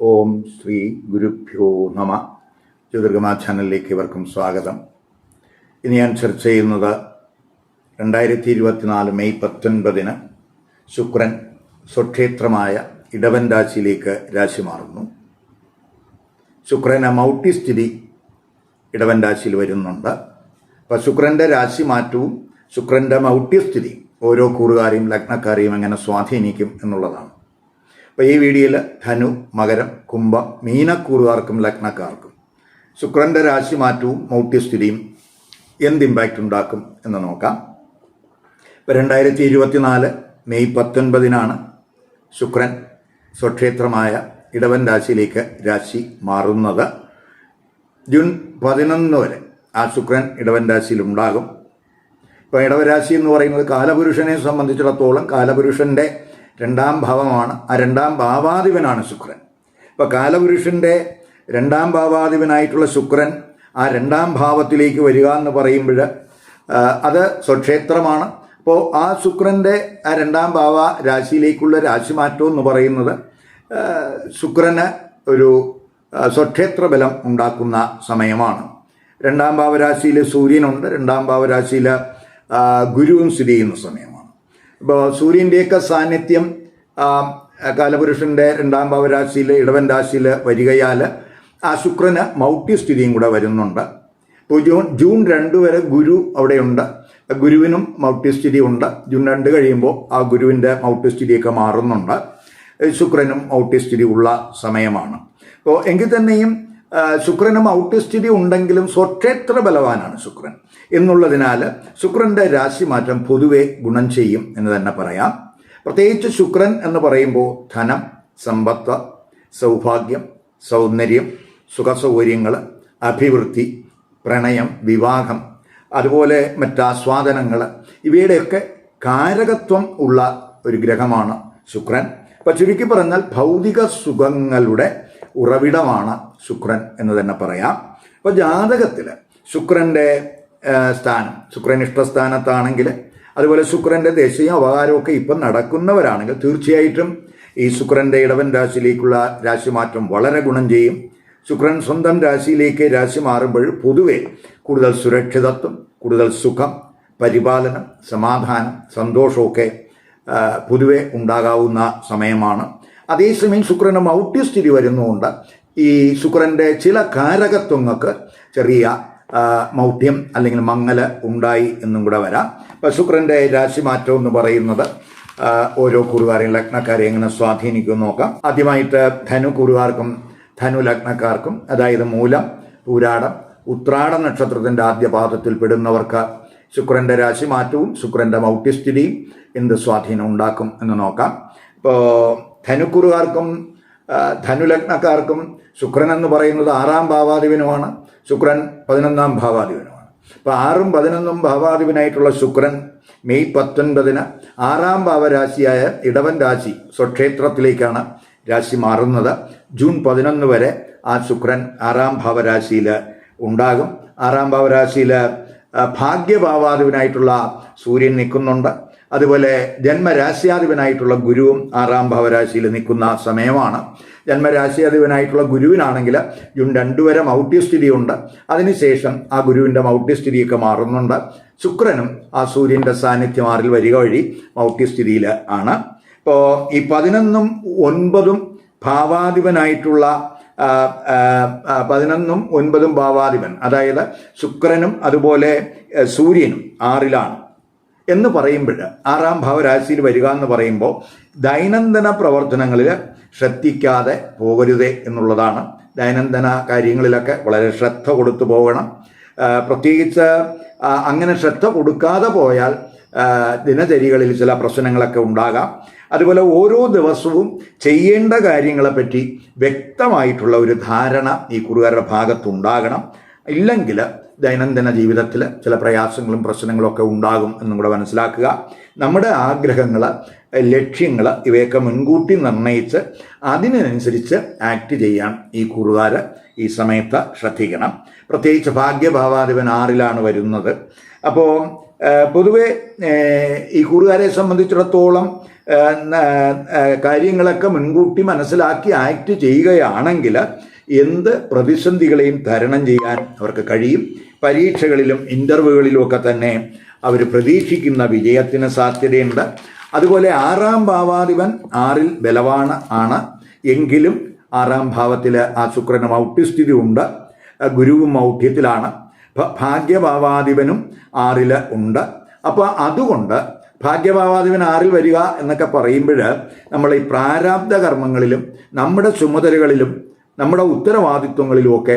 ഓം ശ്രീ ഗുരുഭ്യോ നമ. ജ്യോതിർഗമ ചാനലിലേക്ക് ഇവർക്കും സ്വാഗതം. ഇനി ഞാൻ ചർച്ച ചെയ്യുന്നത് രണ്ടായിരത്തി ഇരുപത്തിനാല് മെയ് പത്തൊൻപതിന് ശുക്രൻ സ്വക്ഷേത്രമായ ഇടവൻ രാശിയിലേക്ക് രാശി മാറുന്നു. ശുക്രന് മൗട്ടി സ്ഥിതി ഇടവൻ രാശിയിൽ വരുന്നുണ്ട്. അപ്പോൾ ശുക്രന്റെ രാശി മാറ്റവും ശുക്രന്റെ മൗട്യസ്ഥിതി ഓരോ കൂറുകാരെയും ലഗ്നക്കാരെയും എങ്ങനെ സ്വാധീനിക്കും എന്നുള്ളതാണ്. അപ്പോൾ ഈ വീഡിയോയിൽ ധനു മകരം കുംഭം മീനക്കൂറുകാർക്കും ലഗ്നക്കാർക്കും ശുക്രന്റെ രാശി മാറ്റവും മൗട്യസ്ഥിതിയും എന്ത് ഇമ്പാക്റ്റ് ഉണ്ടാക്കും എന്ന് നോക്കാം. ഇപ്പൊ രണ്ടായിരത്തി ഇരുപത്തിനാല് മെയ് പത്തൊൻപതിനാണ് ശുക്രൻ സ്വക്ഷേത്രമായ ഇടവൻ രാശിയിലേക്ക് രാശി മാറുന്നത്. ജൂൺ പതിനൊന്ന് വരെ ആ ശുക്രൻ ഇടവൻ രാശിയിൽ ഉണ്ടാകും. ഇപ്പോൾ ഇടവരാശി എന്ന് പറയുന്നത് കാലപുരുഷനെ സംബന്ധിച്ചിടത്തോളം കാലപുരുഷന്റെ രണ്ടാം ഭാവമാണ്. ആ രണ്ടാം ഭാവാധിപനാണ് ശുക്രൻ. ഇപ്പോൾ കാലപുരുഷന്റെ രണ്ടാം ഭാവാധിപനായിട്ടുള്ള ശുക്രൻ ആ രണ്ടാം ഭാവത്തിലേക്ക് വരിക എന്ന് പറയുമ്പോൾ അത് സ്വക്ഷേത്രമാണ്. അപ്പോൾ ആ ശുക്രന്റെ ആ രണ്ടാം ഭാവ രാശിയിലേക്കുള്ള രാശിമാറ്റം എന്ന് പറയുന്നത് ശുക്രന് ഒരു സ്വക്ഷേത്ര ബലം ഉണ്ടാക്കുന്ന സമയമാണ്. രണ്ടാം ഭാവരാശിയിൽ സൂര്യനുണ്ട് രണ്ടാം ഭാവരാശിയിൽ ഗുരുവും സ്ഥിതി ചെയ്യുന്ന സമയമാണ്. ഇപ്പോൾ സൂര്യന്റെയൊക്കെ സാന്നിധ്യം കാലപുരുഷന്റെ രണ്ടാം ഭാവരാശിയിൽ ഇടവൻ രാശിയിൽ വരികയാൽ ആ ശുക്രന് മൗട്യസ്ഥിതിയും കൂടെ വരുന്നുണ്ട്. ഇപ്പോൾ ജൂൺ ജൂൺ രണ്ട് വരെ ഗുരു അവിടെയുണ്ട്. ഗുരുവിനും മൗട്യസ്ഥിതി ഉണ്ട്. ജൂൺ രണ്ട് കഴിയുമ്പോൾ ആ ഗുരുവിന്റെ മൗട്യസ്ഥിതിയൊക്കെ മാറുന്നുണ്ട്. ശുക്രനും ഔട്യസ്ഥിതി ഉള്ള സമയമാണ്. അപ്പോൾ എങ്കിൽ തന്നെയും ശുക്രനും ഔട്യസ്ഥിതി ഉണ്ടെങ്കിലും സ്വക്ഷേത്ര ബലവാനാണ് ശുക്രൻ. എന്നുള്ളതിനാൽ ശുക്രന്റെ രാശിമാറ്റം പൊതുവെ ഗുണം ചെയ്യും എന്ന് തന്നെ പറയാം. പ്രത്യേകിച്ച് ശുക്രൻ എന്ന് പറയുമ്പോൾ ധനം സമ്പത്ത് സൗഭാഗ്യം സൗന്ദര്യം സുഖസൗകര്യങ്ങൾ അഭിവൃദ്ധി പ്രണയം വിവാഹം അതുപോലെ മറ്റാസ്വാദനങ്ങൾ ഇവയുടെയൊക്കെ കാരകത്വം ഉള്ള ഒരു ഗ്രഹമാണ് ശുക്രൻ. അപ്പം ചുരുക്കി പറഞ്ഞാൽ ഭൗതിക സുഖങ്ങളുടെ ഉറവിടമാണ് ശുക്രൻ എന്ന് തന്നെ പറയാം. അപ്പോൾ ജാതകത്തിൽ ശുക്രന്റെ സ്ഥാനം ശുക്രൻ ഇഷ്ടസ്ഥാനത്താണെങ്കിൽ അതുപോലെ ശുക്രന്റെ ദേശീയ അപകാരമൊക്കെ ഇപ്പം നടക്കുന്നവരാണെങ്കിൽ തീർച്ചയായിട്ടും ഈ ശുക്രന്റെ ഇടവൻ രാശിയിലേക്കുള്ള രാശിമാറ്റം വളരെ ഗുണം ചെയ്യും. ശുക്രൻ സ്വന്തം രാശിയിലേക്ക് രാശി മാറുമ്പോൾ പൊതുവെ കൂടുതൽ സുരക്ഷിതത്വം കൂടുതൽ സുഖം പരിപാലനം സമാധാനം സന്തോഷമൊക്കെ പൊതുവെ ഉണ്ടാകാവുന്ന സമയമാണ്. അതേസമയം ശുക്രന് മൗട്ട്യസ്ഥിതി വരുന്നതുകൊണ്ട് ഈ ശുക്രന്റെ ചില കാരകത്വങ്ങൾക്ക് ചെറിയ മൗഢ്യം അല്ലെങ്കിൽ മങ്ങൽ ഉണ്ടായി എന്നും കൂടെ വരാം. അപ്പം ശുക്രന്റെ രാശിമാറ്റം എന്ന് പറയുന്നത് ഓരോ കുറുകാരെയും ലഗ്നക്കാരെ എങ്ങനെ സ്വാധീനിക്കും നോക്കാം. ആദ്യമായിട്ട് ധനു കുറുകാർക്കും ധനു ലഗ്നക്കാർക്കും അതായത് മൂലം പൂരാടം ഉത്രാട നക്ഷത്രത്തിന്റെ ആദ്യ പാദത്തിൽ പെടുന്നവർക്ക് ശുക്രന്റെ രാശിമാറ്റവും ശുക്രന്റെ മൗഢ്യസ്ഥിതിയും എന്ത് സ്വാധീനം ഉണ്ടാക്കും എന്ന് നോക്കാം. ഇപ്പോൾ ധനുക്കുറുകാർക്കും ധനുലഗ്നക്കാർക്കും ശുക്രൻ എന്ന് പറയുന്നത് ആറാം ഭാവാധിപനുമാണ്. ശുക്രൻ പതിനൊന്നാം ഭാവാധിപനുമാണ്. അപ്പോൾ ആറും പതിനൊന്നും ഭാവാധിപനായിട്ടുള്ള ശുക്രൻ മെയ് പത്തൊൻപതിന് ആറാം ഭാവരാശിയായ ഇടവൻ രാശി സ്വക്ഷേത്രത്തിലേക്കാണ് രാശി മാറുന്നത്. ജൂൺ പതിനൊന്ന് വരെ ആ ശുക്രൻ ആറാം ഭാവരാശിയിൽ ഉണ്ടാകും. ആറാം ഭാവരാശിയിൽ ഭാഗ്യഭാവാധിപനായിട്ടുള്ള സൂര്യൻ നിൽക്കുന്നുണ്ട്. അതുപോലെ ജന്മരാശ്യാധിപനായിട്ടുള്ള ഗുരുവും ആറാം ഭാവരാശിയിൽ നിൽക്കുന്ന സമയമാണ്. ജന്മരാശ്യാധിപനായിട്ടുള്ള ഗുരുവിനാണെങ്കിൽ ജൂൺ രണ്ട് വരെ മൗട്യസ്ഥിതിയുണ്ട് അതിനുശേഷം ആ ഗുരുവിന്റെ മൗട്യസ്ഥിതിയൊക്കെ മാറുന്നുണ്ട്. ശുക്രനും ആ സൂര്യന്റെ സാന്നിധ്യം ആറിൽ വരിക വഴി മൗട്യസ്ഥിതിയിൽ ആണ്. ഇപ്പോൾ ഈ പതിനൊന്നും ഒൻപതും ഭാവാധിപനായിട്ടുള്ള പതിനൊന്നും ഒൻപതും ഭാവാധിപൻ അതായത് ശുക്രനും അതുപോലെ സൂര്യനും ആറിലാണ്. എന്ന് പറയുമ്പോൾ ആറാം ഭാവരാശിയിൽ വരിക എന്ന് പറയുമ്പോൾ ദൈനംദിന പ്രവർത്തനങ്ങളിൽ ശ്രദ്ധിക്കാതെ പോകരുതേ എന്നുള്ളതാണ്. ദൈനംദിന കാര്യങ്ങളിലൊക്കെ വളരെ ശ്രദ്ധ കൊടുത്തു പോകണം. പ്രത്യേകിച്ച് അങ്ങനെ ശ്രദ്ധ കൊടുക്കാതെ പോയാൽ ദിനചര്യകളിൽ ചില പ്രശ്നങ്ങളൊക്കെ ഉണ്ടാകാം. അതുപോലെ ഓരോ ദിവസവും ചെയ്യേണ്ട കാര്യങ്ങളെപ്പറ്റി വ്യക്തമായിട്ടുള്ള ഒരു ധാരണ ഈ കുറുകാരുടെ ഭാഗത്തുണ്ടാകണം. ഇല്ലെങ്കിൽ ദൈനംദിന ജീവിതത്തിൽ ചില പ്രയാസങ്ങളും പ്രശ്നങ്ങളും ഒക്കെ ഉണ്ടാകും എന്നും കൂടെ മനസ്സിലാക്കുക. നമ്മുടെ ആഗ്രഹങ്ങൾ ലക്ഷ്യങ്ങൾ ഇവയൊക്കെ മുൻകൂട്ടി നിർണയിച്ച് അതിനനുസരിച്ച് ആക്ട് ചെയ്യാൻ ഈ കുറുകാർ ഈ സമയത്ത് ശ്രദ്ധിക്കണം. പ്രത്യേകിച്ച് ഭാഗ്യഭാവാധിപൻ ആറിലാണ് വരുന്നത്. അപ്പോൾ പൊതുവെ ഈ കൂറുകാരെ സംബന്ധിച്ചിടത്തോളം കാര്യങ്ങളൊക്കെ മുൻകൂട്ടി മനസ്സിലാക്കി ആക്ട് ചെയ്യുകയാണെങ്കിൽ എന്ത് പ്രതിസന്ധികളെയും തരണം ചെയ്യാൻ അവർക്ക് കഴിയും. പരീക്ഷകളിലും ഇന്റർവ്യൂകളിലും ഒക്കെ തന്നെ അവർ പ്രതീക്ഷിക്കുന്ന വിജയത്തിന് സാധ്യതയുണ്ട്. അതുപോലെ ആറാം ഭാവാധിപൻ ആറിൽ ബലവാണ് ആണ്. എങ്കിലും ആറാം ഭാവത്തിൽ ആ ശുക്രന് മൗഢ്യസ്ഥിതി ഉണ്ട് ഗുരുവും മൗഢ്യത്തിലാണ് ഭാഗ്യഭാവാധിപനും ആറിൽ ഉണ്ട്. അപ്പോൾ അതുകൊണ്ട് ഭാഗ്യഭാവാധിപൻ ആറിൽ വരിക എന്നൊക്കെ പറയുമ്പോൾ നമ്മൾ ഈ പ്രാരാബ്ധ കർമ്മങ്ങളിലും നമ്മുടെ ചുമതലകളിലും നമ്മുടെ ഉത്തരവാദിത്വങ്ങളിലുമൊക്കെ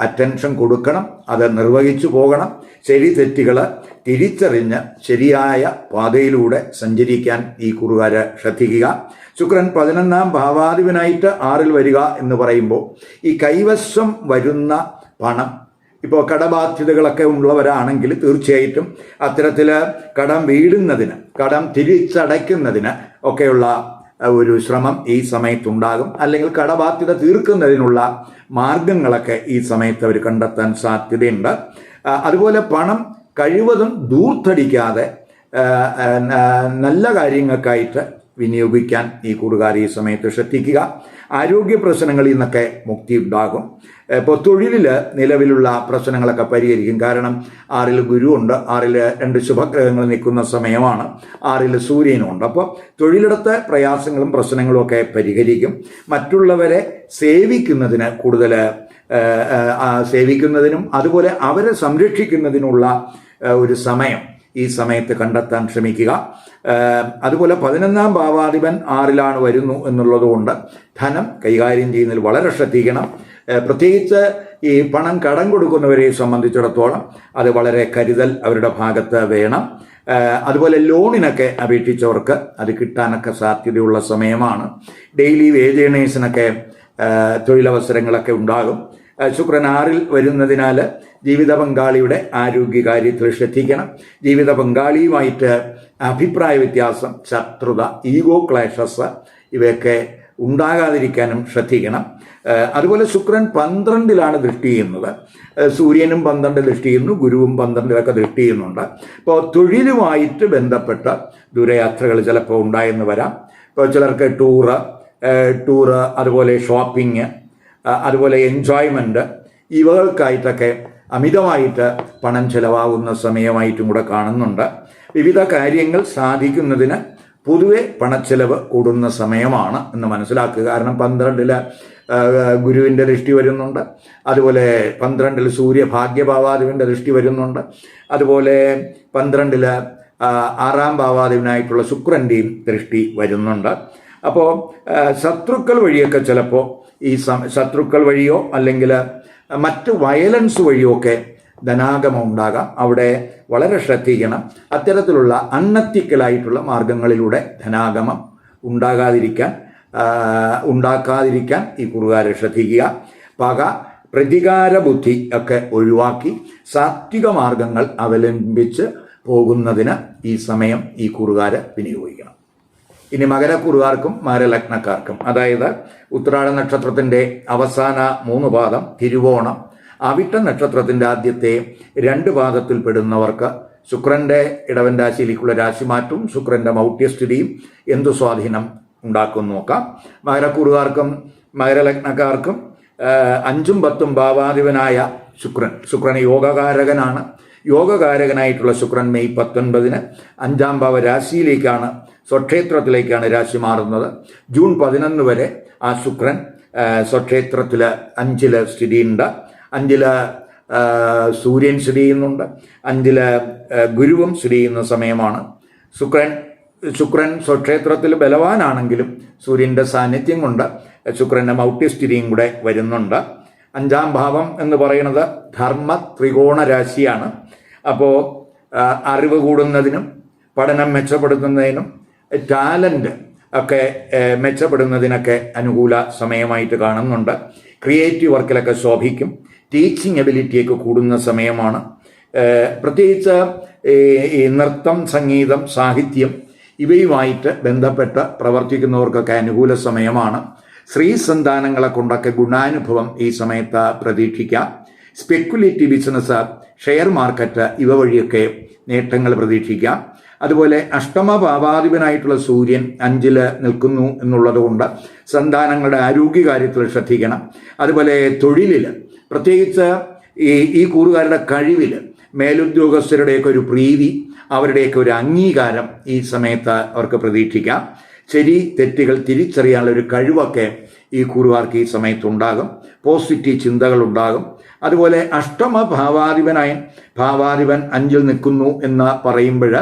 അറ്റൻഷൻ കൊടുക്കണം അത് നിർവഹിച്ചു പോകണം. ശരി തെറ്റുകൾ തിരിച്ചറിഞ്ഞ് ശരിയായ പാതയിലൂടെ സഞ്ചരിക്കാൻ ഈ കുറുകാര് ശ്രദ്ധിക്കുക. ശുക്രൻ പതിനൊന്നാം ഭാവാധിപനായിട്ട് ആറിൽ വരിക എന്ന് പറയുമ്പോൾ ഈ കൈവശം വരുന്ന പണം ഇപ്പോൾ കടബാധ്യതകളൊക്കെ ഉള്ളവരാണെങ്കിൽ തീർച്ചയായിട്ടും അത്തരത്തിൽ കടം വീടുന്നതിന് കടം തിരിച്ചടയ്ക്കുന്നതിന് ഒക്കെയുള്ള ഒരു ശ്രമം ഈ സമയത്തുണ്ടാകും. അല്ലെങ്കിൽ കടബാധ്യത തീർക്കുന്നതിനുള്ള മാർഗങ്ങളൊക്കെ ഈ സമയത്ത് അവർ കണ്ടെത്താൻ സാധ്യതയുണ്ട്. അതുപോലെ പണം കഴിവതും ദൂർത്തടിക്കാതെ നല്ല കാര്യങ്ങൾക്കായിട്ട് വിനിയോഗിക്കാൻ ഈ കൂടുകാർ ഈ സമയത്ത് ശ്രദ്ധിക്കുക. ആരോഗ്യ പ്രശ്നങ്ങളിൽ നിന്നൊക്കെ മുക്തി ഉണ്ടാകും. ഇപ്പോൾ തൊഴിലിൽ നിലവിലുള്ള പ്രശ്നങ്ങളൊക്കെ പരിഹരിക്കും. കാരണം ആറിൽ ഗുരുവുണ്ട് ആറിൽ രണ്ട് ശുഭഗ്രഹങ്ങൾ നിൽക്കുന്ന സമയമാണ് ആറിൽ സൂര്യനുണ്ട് അപ്പോൾ തൊഴിലിടത്ത് പ്രയാസങ്ങളും പ്രശ്നങ്ങളും ഒക്കെ പരിഹരിക്കും. മറ്റുള്ളവരെ സേവിക്കുന്നതിന് കൂടുതൽ സേവിക്കുന്നതിനും അതുപോലെ അവരെ സംരക്ഷിക്കുന്നതിനുള്ള ഒരു സമയം ഈ സമയത്ത് കണ്ടെത്താൻ ശ്രമിക്കുക. അതുപോലെ പതിനൊന്നാം ഭാവാധിപൻ ആറിലാണ് വരുന്നു എന്നുള്ളതുകൊണ്ട് ധനം കൈകാര്യം ചെയ്യുന്നതിൽ വളരെ ശ്രദ്ധിക്കണം. പ്രത്യേകിച്ച് ഈ പണം കടം കൊടുക്കുന്നവരെ സംബന്ധിച്ചിടത്തോളം അത് വളരെ കരുതൽ അവരുടെ ഭാഗത്ത് വേണം. അതുപോലെ ലോണിനൊക്കെ അപേക്ഷിച്ചവർക്ക് അത് കിട്ടാനൊക്കെ സാധ്യതയുള്ള സമയമാണ്. ഡെയിലി വേജ് ഏണേഴ്സിനൊക്കെ തൊഴിലവസരങ്ങളൊക്കെ ഉണ്ടാകും. ശുക്രൻ ആറിൽ വരുന്നതിനാൽ ജീവിത പങ്കാളിയുടെ ആരോഗ്യകാര്യത്തിൽ ശ്രദ്ധിക്കണം. ജീവിത പങ്കാളിയുമായിട്ട് അഭിപ്രായ വ്യത്യാസം ശത്രുത ഈഗോ ക്ലാഷസ് ഇവയൊക്കെ ഉണ്ടാകാതിരിക്കാനും ശ്രദ്ധിക്കണം. അതുപോലെ ശുക്രൻ പന്ത്രണ്ടിലാണ് ദൃഷ്ടി ചെയ്യുന്നത്. സൂര്യനും പന്ത്രണ്ട് ദൃഷ്ടി ചെയ്യുന്നു ഗുരുവും പന്ത്രണ്ടിലൊക്കെ ദൃഷ്ടി ചെയ്യുന്നുണ്ട്. ഇപ്പോൾ തൊഴിലുമായിട്ട് ബന്ധപ്പെട്ട ദൂരയാത്രകൾ ചിലപ്പോൾ ഉണ്ടായെന്ന് വരാം. ഇപ്പോൾ ചിലർക്ക് ടൂറ് ടൂറ് അതുപോലെ ഷോപ്പിംഗ് അതുപോലെ എൻജോയ്മെന്റ് ഇവകൾക്കായിട്ടൊക്കെ അമിതമായിട്ട് പണം ചിലവാകുന്ന സമയമായിട്ടും കൂടെ കാണുന്നുണ്ട്. വിവിധ കാര്യങ്ങൾ സാധിക്കുന്നതിന് പൊതുവെ പണച്ചെലവ് കൂടുന്ന സമയമാണ് എന്ന് മനസ്സിലാക്കുക. കാരണം പന്ത്രണ്ടിൽ ഗുരുവിന്റെ ദൃഷ്ടി വരുന്നുണ്ട്. അതുപോലെ പന്ത്രണ്ടിൽ സൂര്യ ഭാഗ്യഭാവാദിവിന്റെ ദൃഷ്ടി വരുന്നുണ്ട്. അതുപോലെ പന്ത്രണ്ടിൽ ആ, ആറാം ഭാവാദിവനായിട്ടുള്ള ശുക്രന്റെയും ദൃഷ്ടി വരുന്നുണ്ട്. അപ്പോൾ ശത്രുക്കൾ വഴിയൊക്കെ ചിലപ്പോൾ ഈ ശത്രുക്കൾ വഴിയോ അല്ലെങ്കിൽ മറ്റ് വയലൻസ് വഴിയോ ഒക്കെ ധനാഗമം ഉണ്ടാകാം. അവിടെ വളരെ ശ്രദ്ധിക്കണം. അത്തരത്തിലുള്ള അണ്ണത്തിക്കലായിട്ടുള്ള മാർഗങ്ങളിലൂടെ ധനാഗമം ഉണ്ടാകാതിരിക്കാൻ ഉണ്ടാക്കാതിരിക്കാൻ ഈ കുറുകാരെ ശ്രദ്ധിക്കുക. പക പ്രതികാര ബുദ്ധി ഒക്കെ ഒഴിവാക്കി സാത്വിക മാർഗങ്ങൾ അവലംബിച്ച് പോകുന്നതിന് ഈ സമയം ഈ കുറുകാരെ വിനിയോഗിക്കണം. ഇനി മകരക്കുറുകാർക്കും മകരലഗ്നക്കാർക്കും അതായത് ഉത്രാട നക്ഷത്രത്തിന്റെ അവസാന മൂന്ന് പാദം തിരുവോണം അവിട്ട നക്ഷത്രത്തിന്റെ ആദ്യത്തെ രണ്ട് ഭാഗത്തിൽ പെടുന്നവർക്ക് ശുക്രന്റെ ഇടവൻ രാശിയിലേക്കുള്ള രാശിമാറ്റവും ശുക്രന്റെ മൗഢ്യസ്ഥിതിയും എന്തു സ്വാധീനം ഉണ്ടാക്കും നോക്കാം. മകരക്കൂറുകാർക്കും മകരലഗ്നക്കാർക്കും അഞ്ചും പത്തും ഭാവാധിപനായ ശുക്രൻ. ശുക്രൻ യോഗകാരകനാണ്. യോഗകാരകനായിട്ടുള്ള ശുക്രൻ മെയ് പത്തൊൻപതിന് അഞ്ചാം ഭാവ രാശിയിലേക്കാണ് സ്വക്ഷേത്രത്തിലേക്കാണ് രാശി മാറുന്നത്. ജൂൺ പതിനൊന്ന് വരെ ആ ശുക്രൻ സ്വക്ഷേത്രത്തിൽ അഞ്ചിൽ സ്ഥിതിയുണ്ട്. അഞ്ചിൽ സൂര്യൻ സ്ഥിതി ചെയ്യുന്നുണ്ട്. അഞ്ചിൽ ഗുരുവും സ്ഥിതി ചെയ്യുന്ന സമയമാണ്. ശുക്രൻ ശുക്രൻ സ്വക്ഷേത്രത്തിൽ ബലവാനാണെങ്കിലും സൂര്യന്റെ സാന്നിധ്യം കൊണ്ട് ശുക്രന്റെ മൗട്ട്യസ്ഥിതിയും കൂടെ വരുന്നുണ്ട്. അഞ്ചാം ഭാവം എന്ന് പറയുന്നത് ധർമ്മ ത്രികോണ രാശിയാണ്. അപ്പോൾ അറിവ് കൂടുന്നതിനും പഠനം മെച്ചപ്പെടുത്തുന്നതിനും ടാലന്റ് ഒക്കെ മെച്ചപ്പെടുന്നതിനൊക്കെ അനുകൂല സമയമായിട്ട് കാണുന്നുണ്ട്. ക്രിയേറ്റീവ് വർക്കിലൊക്കെ ശോഭിക്കും. ടീച്ചിങ് എബിലിറ്റിയൊക്കെ കൂടുന്ന സമയമാണ്. പ്രത്യേകിച്ച് ഈ നൃത്തം സംഗീതം സാഹിത്യം ഇവയുമായിട്ട് ബന്ധപ്പെട്ട് പ്രവർത്തിക്കുന്നവർക്കൊക്കെ അനുകൂല സമയമാണ്. സ്ത്രീ സന്താനങ്ങളെ കൊണ്ടൊക്കെ ഗുണാനുഭവം ഈ സമയത്ത് പ്രതീക്ഷിക്കാം. സ്പെക്കുലേറ്റീവ് ബിസിനസ് ഷെയർ മാർക്കറ്റ് ഇവ വഴിയൊക്കെ നേട്ടങ്ങൾ പ്രതീക്ഷിക്കാം. അതുപോലെ അഷ്ടമ പാപാധിപനായിട്ടുള്ള സൂര്യൻ അഞ്ചിൽ നിൽക്കുന്നു എന്നുള്ളതുകൊണ്ട് സന്താനങ്ങളുടെ ആരോഗ്യകാര്യത്തിൽ ശ്രദ്ധിക്കണം. അതുപോലെ തൊഴിലിൽ പ്രത്യേകിച്ച് ഈ ഈ കൂറുകാരുടെ കഴിവിൽ മേലുദ്യോഗസ്ഥരുടെയൊക്കെ ഒരു പ്രീതി അവരുടെയൊക്കെ ഒരു അംഗീകാരം ഈ സമയത്ത് അവർക്ക് പ്രതീക്ഷിക്കാം. ശരി തെറ്റുകൾ തിരിച്ചറിയാനുള്ള ഒരു കഴിവൊക്കെ ഈ കൂറുകാർക്ക് ഈ സമയത്തുണ്ടാകും. പോസിറ്റീവ് ചിന്തകൾ ഉണ്ടാകും അതുപോലെ അഷ്ടമ ഭാവാധിപനായ ഭാവാധിപൻ അഞ്ചിൽ നിൽക്കുന്നു എന്ന് പറയുമ്പോൾ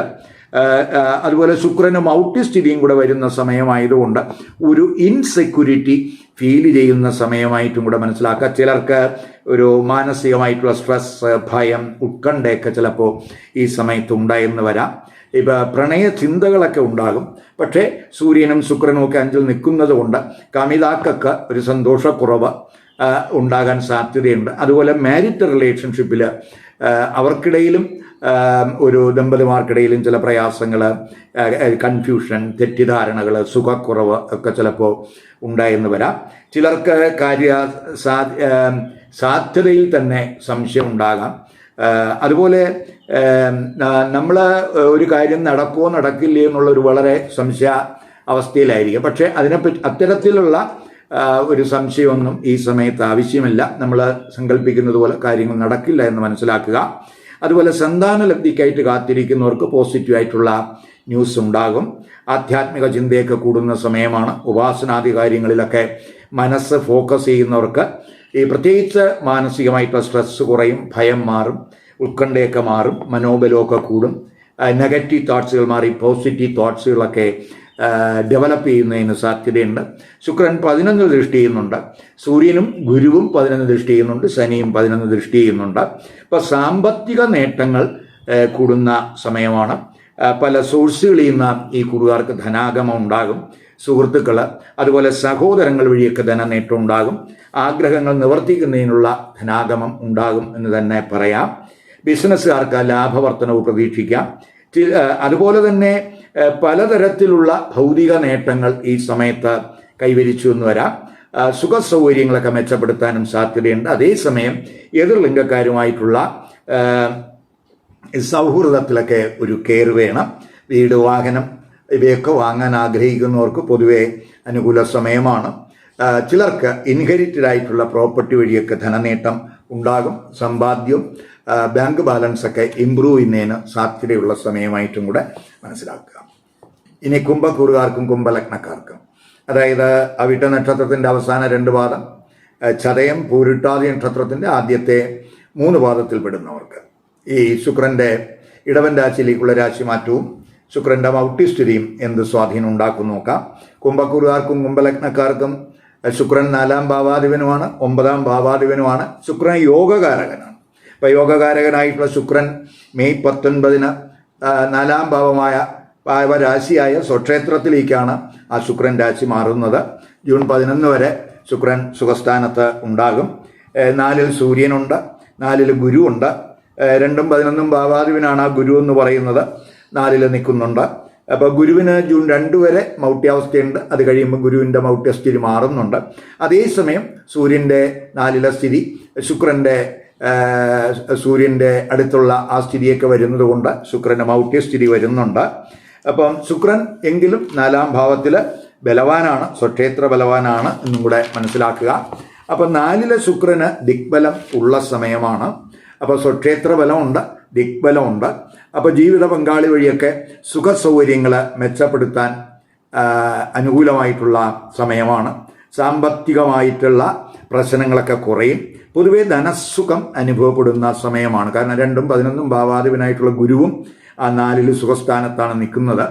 അതുപോലെ ശുക്രനും ഔട്ടി സ്ഥിതിയും കൂടെ വരുന്ന സമയമായതുകൊണ്ട് ഒരു ഇൻസെക്യൂരിറ്റി ഫീൽ ചെയ്യുന്ന സമയമായിട്ടും കൂടെ മനസ്സിലാക്കുക. ചിലർക്ക് ഒരു മാനസികമായിട്ടുള്ള സ്ട്രെസ് ഭയം ഉത്കണ്ഠയൊക്കെ ചിലപ്പോൾ ഈ സമയത്ത് ഉണ്ടായെന്ന് വരാം. ഇപ്പോൾ പ്രണയ ചിന്തകളൊക്കെ ഉണ്ടാകും. പക്ഷേ സൂര്യനും ശുക്രനും ഒക്കെ അഞ്ചിൽ നിൽക്കുന്നത് കൊണ്ട് കമിതാക്കൊക്കെ ഒരു സന്തോഷക്കുറവ് ഉണ്ടാകാൻ സാധ്യതയുണ്ട്. അതുപോലെ മാരിറ്റ് റിലേഷൻഷിപ്പിൽ അവർക്കിടയിലും ഒരു ദമ്പതിമാർക്കിടയിലും ചില പ്രയാസങ്ങൾ കൺഫ്യൂഷൻ തെറ്റിദ്ധാരണകൾ സുഖക്കുറവ് ഒക്കെ ചിലപ്പോൾ ഉണ്ടായെന്ന് വരാം. ചിലർക്ക് കാര്യ സാധ്യതയിൽ തന്നെ സംശയം ഉണ്ടാകാം. അതുപോലെ നമ്മൾ ഒരു കാര്യം നടക്കുമോ നടക്കില്ലേ എന്നുള്ളൊരു വളരെ സംശയ അവസ്ഥയിലായിരിക്കും. പക്ഷേ അതിനെപ്പറ്റി അത്തരത്തിലുള്ള ഒരു സംശയമൊന്നും ഈ സമയത്ത് ആവശ്യമില്ല. നമ്മൾ സങ്കല്പിക്കുന്നത് പോലെ കാര്യങ്ങൾ നടക്കില്ല എന്ന് മനസ്സിലാക്കുക. അതുപോലെ സന്താന ലബ്ധിക്കായിട്ട് കാത്തിരിക്കുന്നവർക്ക് പോസിറ്റീവായിട്ടുള്ള ന്യൂസ് ഉണ്ടാകും. ആധ്യാത്മിക ചിന്തയൊക്കെ കൂടുന്ന സമയമാണ്. ഉപാസനാദി കാര്യങ്ങളിലൊക്കെ മനസ്സ് ഫോക്കസ് ചെയ്യുന്നവർക്ക് ഈ പ്രത്യേകിച്ച് മാനസികമായിട്ടുള്ള സ്ട്രെസ് കുറയും ഭയം മാറും ഉത്കണ്ഠയൊക്കെ മാറും മനോബലമൊക്കെ കൂടും. നെഗറ്റീവ് തോട്ട്സുകൾ മാറി പോസിറ്റീവ് തോട്ട്സുകളൊക്കെ ഡെവലപ്പ് ചെയ്യുന്നതിന് സാധ്യതയുണ്ട്. ശുക്രൻ പതിനൊന്ന് ദൃഷ്ടി ചെയ്യുന്നുണ്ട്. സൂര്യനും ഗുരുവും പതിനൊന്ന് ദൃഷ്ടി ചെയ്യുന്നുണ്ട്. ശനിയും പതിനൊന്ന് ദൃഷ്ടി ചെയ്യുന്നുണ്ട്. ഇപ്പോൾ സാമ്പത്തിക നേട്ടങ്ങൾ കൂടുന്ന സമയമാണ്. പല സോഴ്സുകളിൽ നിന്ന് ഈ കുറുകാർക്ക് ധനാഗമം ഉണ്ടാകും. സുഹൃത്തുക്കൾ അതുപോലെ സഹോദരങ്ങൾ വഴിയൊക്കെ ധനനേട്ടം ഉണ്ടാകും. ആഗ്രഹങ്ങൾ നിവർത്തിക്കുന്നതിനുള്ള ധനാഗമം ഉണ്ടാകും എന്ന് തന്നെ പറയാം. ബിസിനസ്സുകാർക്ക് ലാഭവർത്തനവും പ്രതീക്ഷിക്കാം. അതുപോലെ തന്നെ പലതരത്തിലുള്ള ഭൗതിക നേട്ടങ്ങൾ ഈ സമയത്ത് കൈവരിച്ചു എന്ന് വരാം. സുഖ സൗകര്യങ്ങളൊക്കെ മെച്ചപ്പെടുത്താനും സാധ്യതയുണ്ട്. അതേസമയം എതിർലിംഗക്കാരുമായിട്ടുള്ള ലിംഗക്കാരുമായിട്ടുള്ള സൗഹൃദത്തിലൊക്കെ ഒരു കെയർ വേണം. വീട് വാഹനം ഇവയൊക്കെ വാങ്ങാൻ ആഗ്രഹിക്കുന്നവർക്ക് പൊതുവെ അനുകൂല സമയമാണ്. ചിലർക്ക് ഇൻഹെരിറ്റഡ് ആയിട്ടുള്ള പ്രോപ്പർട്ടി വഴിയൊക്കെ ധനനേട്ടം ഉണ്ടാകും സമ്പാദ്യവും ബാങ്ക് ബാലൻസ് ഒക്കെ ഇമ്പ്രൂവ് ചെയ്യുന്നതിന് സാധ്യതയുള്ള സമയമായിട്ടും കൂടെ മനസ്സിലാക്കുക. ഇനി കുംഭക്കൂറുകാർക്കും കുംഭലഗ്നക്കാർക്കും. അതായത് അവിട്ട നക്ഷത്രത്തിന്റെ അവസാന രണ്ട് പാദം ചതയം പൂരിട്ടാതി നക്ഷത്രത്തിന്റെ ആദ്യത്തെ മൂന്ന് പാദത്തിൽ പെടുന്നവർക്ക്. ഈ ശുക്രന്റെ ഇടവൻ രാശിയിലേക്കുള്ള രാശി മാറ്റവും ശുക്രന്റെ മൗട്ടിസ്ഥിതിയും എന്ത് സ്വാധീനം ഉണ്ടാക്കും നോക്കാം. കുംഭക്കൂറുകാർക്കും കുംഭലഗ്നക്കാർക്കും ശുക്രൻ നാലാം ഭാവാധിപനുമാണ് ഒമ്പതാം ഭാവാധിപനുമാണ് ശുക്രൻ യോഗകാരകനാണ്. അപ്പോൾ യോഗകാരകനായിട്ടുള്ള ശുക്രൻ മെയ് പത്തൊൻപതിന് നാലാം ഭാവമായ പാവരാശിയായ സ്വക്ഷേത്രത്തിലേക്കാണ് ആ ശുക്രൻ രാശി മാറുന്നത്. ജൂൺ പതിനൊന്ന് വരെ ശുക്രൻ സുഖസ്ഥാനത്ത് ഉണ്ടാകും. നാലിൽ സൂര്യനുണ്ട്. നാലിൽ ഗുരുവുണ്ട്. രണ്ടും പതിനൊന്നും ഭാവാധിപനാണ് ആ ഗുരു എന്ന് പറയുന്നത്. നാലിൽ നിൽക്കുന്നുണ്ട്. അപ്പോൾ ഗുരുവിന് ജൂൺ രണ്ട് വരെ മൗട്ട്യാവസ്ഥയുണ്ട് അത് കഴിയുമ്പോൾ ഗുരുവിന്റെ മൗട്ട്യസ്ഥിതി മാറുന്നുണ്ട്. അതേസമയം സൂര്യന്റെ നാലിലെ സ്ഥിതി ശുക്രന്റെ സൂര്യന്റെ അടുത്തുള്ള ആ സ്ഥിതിയൊക്കെ വരുന്നത് കൊണ്ട് ശുക്രന്റെ മൗട്യസ്ഥിതി വരുന്നുണ്ട്. അപ്പം ശുക്രൻ എങ്കിലും നാലാം ഭാവത്തിൽ ബലവാനാണ് സ്വക്ഷേത്ര ബലവാനാണ് എന്നും കൂടെ മനസ്സിലാക്കുക. അപ്പം നാലിലെ ശുക്രന് ദിഗ്ബലം ഉള്ള സമയമാണ്. അപ്പോൾ സ്വക്ഷേത്ര ബലമുണ്ട് ദിഗ്ബലമുണ്ട് അപ്പോൾ ജീവിത പങ്കാളി വഴിയൊക്കെ സുഖ സൗകര്യങ്ങൾ മെച്ചപ്പെടുത്താൻ അനുകൂലമായിട്ടുള്ള സമയമാണ്. സാമ്പത്തികമായിട്ടുള്ള പ്രശ്നങ്ങളൊക്കെ കുറയും. പൊതുവെ ധനസുഖം അനുഭവപ്പെടുന്ന സമയമാണ്. കാരണം രണ്ടും പതിനൊന്നും ഭാവാധിപനായിട്ടുള്ള ഗുരുവും ആ നാലിൽ സുഖസ്ഥാനത്താണ് നിൽക്കുന്നത്.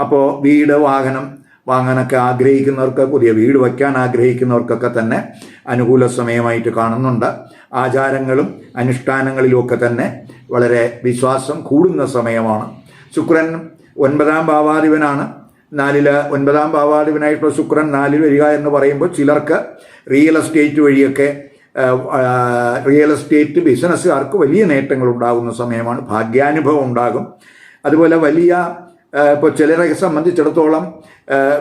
അപ്പോൾ വീട് വാഹനം വാങ്ങാനൊക്കെ ആഗ്രഹിക്കുന്നവർക്ക് പുതിയ വീട് വയ്ക്കാൻ ആഗ്രഹിക്കുന്നവർക്കൊക്കെ തന്നെ അനുകൂല സമയമായിട്ട് കാണുന്നുണ്ട്. ആചാരങ്ങളും അനുഷ്ഠാനങ്ങളിലുമൊക്കെ തന്നെ വളരെ വിശ്വാസം കൂടുന്ന സമയമാണ്. ശുക്രൻ ഒൻപതാം ഭാവാധിപനാണ്. നാലിൽ ഒൻപതാം ഭാവാധിപനായിട്ടുള്ള ശുക്രൻ നാലിൽ വരിക എന്ന് പറയുമ്പോൾ ചിലർക്ക് റിയൽ എസ്റ്റേറ്റ് വഴിയൊക്കെ റിയൽ എസ്റ്റേറ്റ് ബിസിനസ്സുകാർക്ക് വലിയ നേട്ടങ്ങൾ ഉണ്ടാകുന്ന സമയമാണ്. ഭാഗ്യാനുഭവം ഉണ്ടാകും. അതുപോലെ വലിയ ഇപ്പോൾ ചിലരെ സംബന്ധിച്ചിടത്തോളം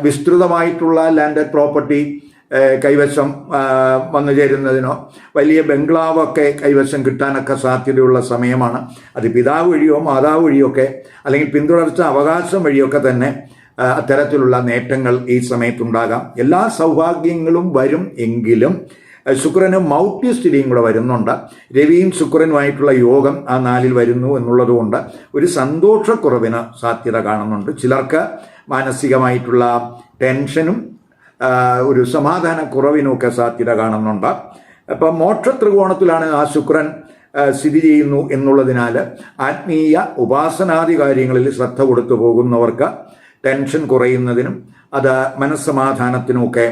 വിസ്തൃതമായിട്ടുള്ള ലാൻഡ് പ്രോപ്പർട്ടി കൈവശം വന്നു ചേരുന്നതിനോ വലിയ ബംഗ്ലാവൊക്കെ കൈവശം കിട്ടാനൊക്കെ സാധ്യതയുള്ള സമയമാണ്. അത് പിതാവ് വഴിയോ മാതാവ് വഴിയോ ഒക്കെ അല്ലെങ്കിൽ പിന്തുടർച്ച അവകാശം വഴിയൊക്കെ തന്നെ അത്തരത്തിലുള്ള നേട്ടങ്ങൾ ഈ സമയത്തുണ്ടാകാം. എല്ലാ സൗഭാഗ്യങ്ങളും വരും എങ്കിലും ശുക്രന് മൗട്ടി സ്ഥിതിയും കൂടെ വരുന്നുണ്ട്. രവിയും ശുക്രനുമായിട്ടുള്ള യോഗം ആ നാലിൽ വരുന്നു എന്നുള്ളതുകൊണ്ട് ഒരു സന്തോഷക്കുറവിന് സാധ്യത കാണുന്നുണ്ട്. ചിലർക്ക് മാനസികമായിട്ടുള്ള ടെൻഷനും ഒരു സമാധാനക്കുറവിനുമൊക്കെ സാധ്യത കാണുന്നുണ്ട്. അപ്പം മോക്ഷ ത്രികോണത്തിലാണ് ആ ശുക്രൻ സ്ഥിതി ചെയ്യുന്നു എന്നുള്ളതിനാൽ ആത്മീയ ഉപാസനാദി കാര്യങ്ങളിൽ ശ്രദ്ധ കൊടുത്തു പോകുന്നവർക്ക് ടെൻഷൻ കുറയുന്നതിനും അത് മനസ്സമാധാനത്തിനുമൊക്കെ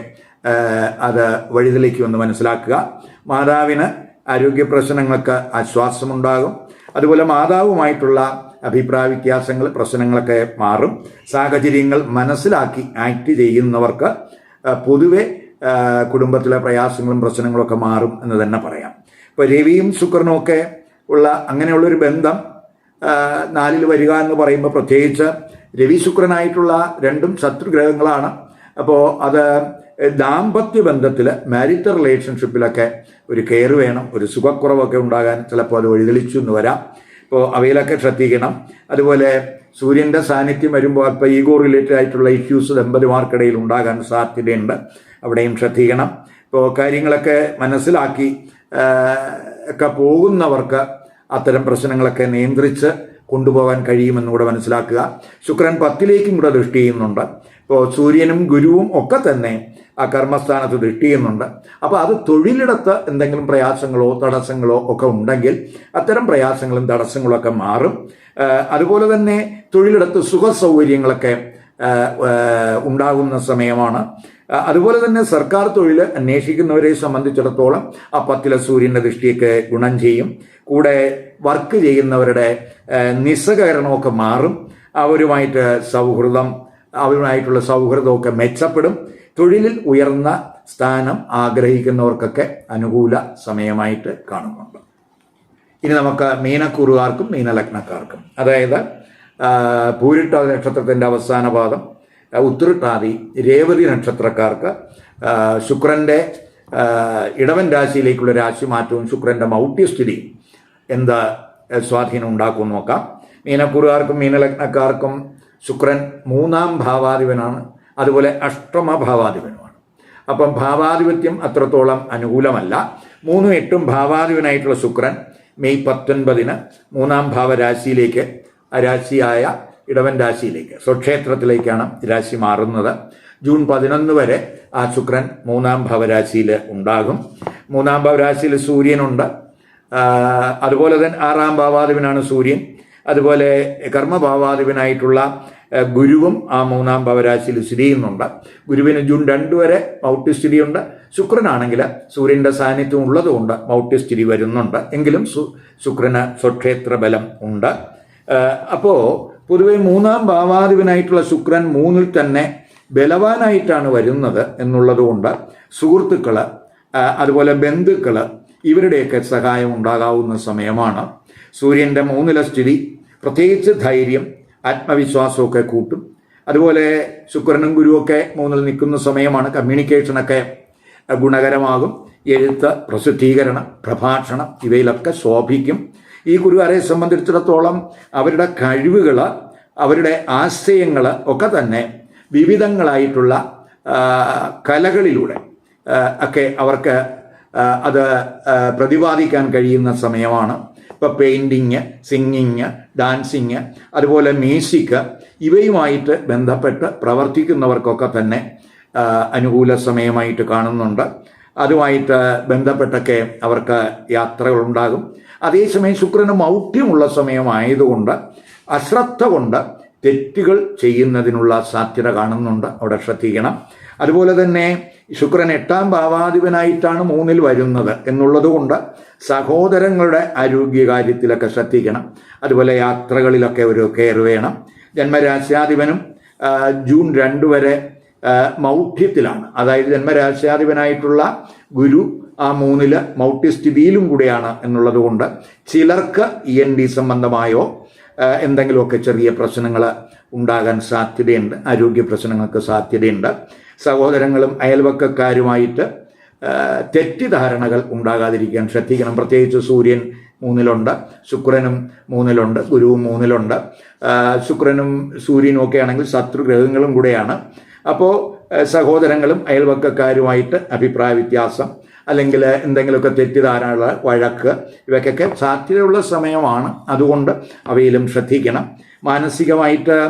ആ, വഴിതെളിക്കും എന്ന് മനസ്സിലാക്കുക. മാതാവിന് ആരോഗ്യ പ്രശ്നങ്ങൾക്ക് ആശ്വാസമുണ്ടാകും. അതുപോലെ മാതാവുമായിട്ടുള്ള അഭിപ്രായ വ്യത്യാസങ്ങൾ പ്രശ്നങ്ങളൊക്കെ മാറും. സാഹചര്യങ്ങൾ മനസ്സിലാക്കി ആക്ട് ചെയ്യുന്നവർക്ക് പൊതുവെ കുടുംബത്തിലെ പ്രയാസങ്ങളും പ്രശ്നങ്ങളൊക്കെ മാറും എന്ന് തന്നെ പറയാം. ഇപ്പോൾ രവിയും ശുക്രനും ഒക്കെ ഉള്ള അങ്ങനെയുള്ളൊരു ബന്ധം നാലിൽ വരിക എന്ന് പറയുമ്പോൾ പ്രത്യേകിച്ച് രവി ശുക്രനായിട്ടുള്ള രണ്ടും ശത്രുഗ്രഹങ്ങളാണ്. അപ്പോൾ അത് ദാമ്പത്യ ബന്ധത്തിൽ മാരിറ്റൽ റിലേഷൻഷിപ്പിലൊക്കെ ഒരു കെയർ വേണം ഒരു സുഖക്കുറവൊക്കെ ഉണ്ടാകാൻ ചിലപ്പോൾ അത് വഴിതെളിച്ചു എന്ന് വരാം. ഇപ്പോൾ അവയിലൊക്കെ ശ്രദ്ധിക്കണം. അതുപോലെ സൂര്യന്റെ സാന്നിധ്യം വരുമ്പോൾ അപ്പോൾ ഈഗോ റിലേറ്റഡ് ആയിട്ടുള്ള ഇഷ്യൂസ് ദമ്പതിമാർക്കിടയിൽ ഉണ്ടാകാൻ സാധ്യതയുണ്ട്. അവിടെയും ശ്രദ്ധിക്കണം. ഇപ്പോൾ കാര്യങ്ങളൊക്കെ മനസ്സിലാക്കി ഒക്കെ പോകുന്നവർക്ക് അത്തരം പ്രശ്നങ്ങളൊക്കെ നിയന്ത്രിച്ച് കൊണ്ടുപോകാൻ കഴിയുമെന്നുകൂടെ മനസ്സിലാക്കുക. ശുക്രൻ പത്തിലേക്കും കൂടെ ദൃഷ്ടി ചെയ്യുന്നുണ്ട്. ഇപ്പോൾ സൂര്യനും ഗുരുവും ഒക്കെ തന്നെ ആ കർമ്മസ്ഥാനത്ത് ദൃഷ്ടി അപ്പോൾ അത് തൊഴിലിടത്ത് എന്തെങ്കിലും പ്രയാസങ്ങളോ തടസ്സങ്ങളോ ഒക്കെ ഉണ്ടെങ്കിൽ അത്തരം പ്രയാസങ്ങളും തടസ്സങ്ങളും ഒക്കെ മാറും. അതുപോലെ തന്നെ തൊഴിലിടത്ത് സുഖ സൗകര്യങ്ങളൊക്കെ ഉണ്ടാകുന്ന സമയമാണ്. അതുപോലെ തന്നെ സർക്കാർ തൊഴിൽ അന്വേഷിക്കുന്നവരെ സംബന്ധിച്ചിടത്തോളം ആ പത്തിലെ സൂര്യന്റെ ദൃഷ്ടിയൊക്കെ ഗുണം ചെയ്യും. കൂടെ വർക്ക് ചെയ്യുന്നവരുടെ നിസ്സഹകരണമൊക്കെ മാറും. അവരുമായിട്ട് സൗഹൃദം അവരുമായിട്ടുള്ള സൗഹൃദമൊക്കെ മെച്ചപ്പെടും. തൊഴിലിൽ ഉയർന്ന സ്ഥാനം ആഗ്രഹിക്കുന്നവർക്കൊക്കെ അനുകൂല സമയമായിട്ട് കാണുന്നുണ്ട്. ഇനി നമുക്ക് മീനക്കൂറുകാർക്കും മീനലഗ്നക്കാർക്കും. അതായത് പൂരിട്ട നക്ഷത്രത്തിന്റെ അവസാന പാദം ഉത്തരട്ടാതി രേവതി നക്ഷത്രക്കാർക്ക് ശുക്രന്റെ ഇടവൻ രാശിയിലേക്കുള്ള രാശിമാറ്റവും ശുക്രന്റെ മൗഢ്യസ്ഥിതിയും എന്താ സ്വാധീനം ഉണ്ടാക്കും നോക്കാം. മീനക്കൂറുകാർക്കും മീനലഗ്നക്കാർക്കും ശുക്രൻ മൂന്നാം ഭാവാധിപനാണ്. അതുപോലെ അഷ്ടമ ഭാവാധിപനുമാണ്. അപ്പം ഭാവാധിപത്യം അത്രത്തോളം അനുകൂലമല്ല. മൂന്നും എട്ടും ഭാവാധിപനായിട്ടുള്ള ശുക്രൻ മെയ് പത്തൊൻപതിന് മൂന്നാം ഭാവരാശിയിലേക്ക് രാശിയായ ഇടവൻ രാശിയിലേക്ക് സ്വക്ഷേത്രത്തിലേക്കാണ് രാശി മാറുന്നത്. ജൂൺ പതിനൊന്ന് വരെ ആ ശുക്രൻ മൂന്നാം ഭാവരാശിയിൽ ഉണ്ടാകും. മൂന്നാം ഭാവരാശിയിൽ സൂര്യനുണ്ട്. അതുപോലെ തന്നെ ആറാം ഭാവാധിപനാണ് സൂര്യൻ. അതുപോലെ കർമ്മഭാവാധിപനായിട്ടുള്ള ഗുരുവും ആ മൂന്നാം ഭാവരാശിയിൽ സ്ഥിതി ചെയ്യുന്നുണ്ട്. ഗുരുവിന് ജൂൺ രണ്ട് വരെ മൗട്യസ്ഥിതിയുണ്ട് ശുക്രനാണെങ്കിൽ സൂര്യന്റെ സാന്നിധ്യം ഉള്ളതുകൊണ്ട് മൗട്യസ്ഥിതി വരുന്നുണ്ട്. എങ്കിലും സു ശുക്രന് സ്വക്ഷേത്ര ബലം ഉണ്ട്. അപ്പോൾ പൊതുവെ മൂന്നാം ഭാവാധിപനായിട്ടുള്ള ശുക്രൻ മൂന്നിൽ തന്നെ ബലവാനായിട്ടാണ് വരുന്നത് എന്നുള്ളതുകൊണ്ട് സുഹൃത്തുക്കൾ അതുപോലെ ബന്ധുക്കൾ ഇവരുടെയൊക്കെ സഹായം ഉണ്ടാകാവുന്ന സമയമാണ്. സൂര്യന്റെ മൂന്നില സ്ഥിതി പ്രത്യേകിച്ച് ധൈര്യം ആത്മവിശ്വാസമൊക്കെ കൂട്ടും. അതുപോലെ ശുക്രനും ഗുരുവൊക്കെ മൂന്നിൽ നിൽക്കുന്ന സമയമാണ് കമ്മ്യൂണിക്കേഷനൊക്കെ ഗുണകരമാകും. എഴുത്ത് പ്രസിദ്ധീകരണം പ്രഭാഷണം ഇവയിലൊക്കെ ശോഭിക്കും. ഈ ഗുരുവാരെ സംബന്ധിച്ചിടത്തോളം അവരുടെ കഴിവുകൾ അവരുടെ ആശയങ്ങൾ ഒക്കെ തന്നെ വിവിധങ്ങളായിട്ടുള്ള കലകളിലൂടെ ഒക്കെ അവർക്ക് അത് പ്രതിപാദിക്കാൻ കഴിയുന്ന സമയമാണ്. ഇപ്പോൾ പെയിന്റിങ് സിംഗിങ് ഡാൻസിങ് അതുപോലെ മ്യൂസിക് ഇവയുമായിട്ട് ബന്ധപ്പെട്ട് പ്രവർത്തിക്കുന്നവർക്കൊക്കെ തന്നെ അനുകൂല സമയമായിട്ട് കാണുന്നുണ്ട്. അതുമായിട്ട് ബന്ധപ്പെട്ടൊക്കെ അവർക്ക് യാത്രകളുണ്ടാകും. അതേസമയം ശുക്രന് മൗഢ്യമുള്ള സമയമായതുകൊണ്ട് അശ്രദ്ധ കൊണ്ട് തെറ്റുകൾ ചെയ്യുന്നതിനുള്ള സാധ്യത കാണുന്നുണ്ട്. അവിടെ ശ്രദ്ധിക്കണം. അതുപോലെ തന്നെ ശുക്രൻ എട്ടാം ഭാവാധിപനായിട്ടാണ് മൂന്നിൽ വരുന്നത് എന്നുള്ളത് കൊണ്ട് സഹോദരങ്ങളുടെ ആരോഗ്യകാര്യത്തിലൊക്കെ ശ്രദ്ധിക്കണം. അതുപോലെ യാത്രകളിലൊക്കെ ഒരു കെയർ വേണം. ജന്മരാശ്യാധിപനും ജൂൺ രണ്ട് വരെ മൗഢ്യത്തിലാണ്. അതായത് ജന്മരാശ്യാധിപനായിട്ടുള്ള ഗുരു ആ മൂന്നിൽ മൗഢ്യസ്ഥിതിയിലും കൂടെയാണ് എന്നുള്ളത് കൊണ്ട് ചിലർക്ക് ഇ എൻ ഡി സംബന്ധമായോ എന്തെങ്കിലുമൊക്കെ ചെറിയ പ്രശ്നങ്ങൾ ഉണ്ടാകാൻ സാധ്യതയുണ്ട്. ആരോഗ്യ പ്രശ്നങ്ങൾക്ക് സാധ്യതയുണ്ട്. സഹോദരങ്ങളും അയൽവക്കക്കാരുമായിട്ട് തെറ്റിദ്ധാരണകൾ ഉണ്ടാകാതിരിക്കാൻ ശ്രദ്ധിക്കണം. പ്രത്യേകിച്ച് സൂര്യൻ മൂന്നിലുണ്ട് ശുക്രനും മൂന്നിലുണ്ട് ഗുരുവും മൂന്നിലുണ്ട്. ശുക്രനും സൂര്യനും ഒക്കെ ആണെങ്കിൽ ശത്രുഗ്രഹങ്ങളും കൂടെയാണ്. അപ്പോൾ സഹോദരങ്ങളും അയൽവക്കക്കാരുമായിട്ട് അഭിപ്രായ വ്യത്യാസം അല്ലെങ്കിൽ എന്തെങ്കിലുമൊക്കെ തെറ്റിദ്ധാരണകൾ വഴക്ക് ഇവയ്ക്കൊക്കെ സാധ്യതയുള്ള സമയമാണ്. അതുകൊണ്ട് അവയിലും ശ്രദ്ധിക്കണം. മാനസികമായിട്ട്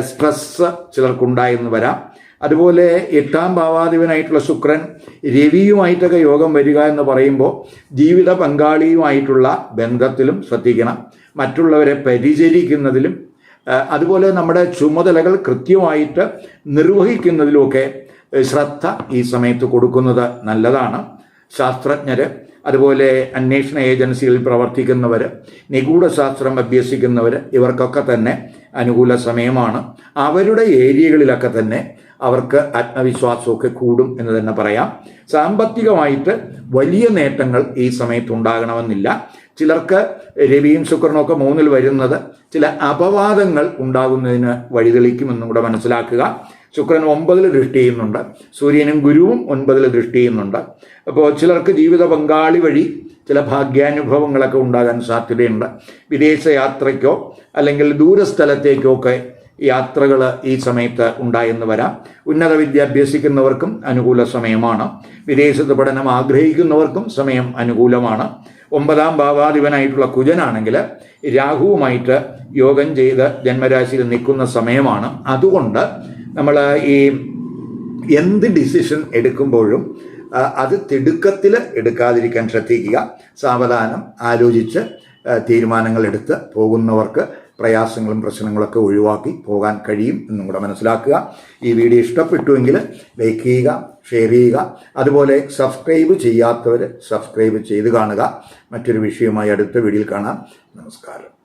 സ്ട്രെസ് ചിലർക്കുണ്ടായെന്ന് വരാം. അതുപോലെ എട്ടാം ഭാവാധിപനായിട്ടുള്ള ശുക്രൻ രവിയുമായിട്ടൊക്കെ യോഗം വരിക എന്ന് പറയുമ്പോൾ ജീവിത പങ്കാളിയുമായിട്ടുള്ള ബന്ധത്തിലും ശ്രദ്ധിക്കണം. മറ്റുള്ളവരെ പരിചരിക്കുന്നതിലും അതുപോലെ നമ്മുടെ ചുമതലകൾ കൃത്യമായിട്ട് നിർവഹിക്കുന്നതിലുമൊക്കെ ശ്രദ്ധ ഈ സമയത്ത് കൊടുക്കുന്നത് നല്ലതാണ്. ശാസ്ത്രജ്ഞർ അതുപോലെ അന്വേഷണ ഏജൻസികളിൽ പ്രവർത്തിക്കുന്നവർ നിഗൂഢശാസ്ത്രം അഭ്യസിക്കുന്നവർ ഇവർക്കൊക്കെ തന്നെ അനുകൂല സമയമാണ്. അവരുടെ ഏരിയകളിലൊക്കെ തന്നെ അവർക്ക് ആത്മവിശ്വാസമൊക്കെ കൂടും എന്ന് തന്നെ പറയാം. സാമ്പത്തികമായിട്ട് വലിയ നേട്ടങ്ങൾ ഈ സമയത്ത് ഉണ്ടാകണമെന്നില്ല ചിലർക്ക് രവിയും ശുക്രനും ഒക്കെ മൂന്നിൽ വരുന്നത് ചില അപവാദങ്ങൾ ഉണ്ടാകുന്നതിന് വഴിതെളിക്കുമെന്നും കൂടെ മനസ്സിലാക്കുക. ശുക്രൻ ഒമ്പതിൽ ദൃഷ്ടി ചെയ്യുന്നുണ്ട്. സൂര്യനും ഗുരുവും ഒൻപതിൽ ദൃഷ്ടി ചെയ്യുന്നുണ്ട്. അപ്പോൾ ചിലർക്ക് ജീവിത പങ്കാളി വഴി ചില ഭാഗ്യാനുഭവങ്ങളൊക്കെ ഉണ്ടാകാൻ സാധ്യതയുണ്ട്. വിദേശയാത്രയ്ക്കോ അല്ലെങ്കിൽ ദൂരസ്ഥലത്തേക്കോ ഒക്കെ യാത്രകൾ ഈ സമയത്ത് ഉണ്ടായെന്ന് വരാം. ഉന്നത വിദ്യ അഭ്യസിക്കുന്നവർക്കും അനുകൂല സമയമാണ്. വിദേശത്ത് പഠനം ആഗ്രഹിക്കുന്നവർക്കും സമയം അനുകൂലമാണ്. ഒമ്പതാം ഭാവാധിപനായിട്ടുള്ള കുജനാണെങ്കിൽ രാഹുവുമായിട്ട് യോഗം ചെയ്ത് ജന്മരാശിയിൽ നിൽക്കുന്ന സമയമാണ്. അതുകൊണ്ട് നമ്മൾ ഈ എന്ത് ഡിസിഷൻ എടുക്കുമ്പോഴും അത് തിടുക്കത്തിൽ എടുക്കാതിരിക്കാൻ ശ്രദ്ധിക്കുക. സാവധാനം ആലോചിച്ച് തീരുമാനങ്ങൾ എടുത്ത് പോകുന്നവർക്ക് പ്രയാസങ്ങളും പ്രശ്നങ്ങളൊക്കെ ഒഴിവാക്കി പോകാൻ കഴിയും എന്നും കൂടെ മനസ്സിലാക്കുക. ഈ വീഡിയോ ഇഷ്ടപ്പെട്ടുവെങ്കിൽ ലൈക്ക് ചെയ്യുക ഷെയർ ചെയ്യുക. അതുപോലെ സബ്സ്ക്രൈബ് ചെയ്യാത്തവർ സബ്സ്ക്രൈബ് ചെയ്ത് കാണുക. മറ്റൊരു വിഷയവുമായി അടുത്ത വീഡിയോയിൽ കാണാം. നമസ്കാരം.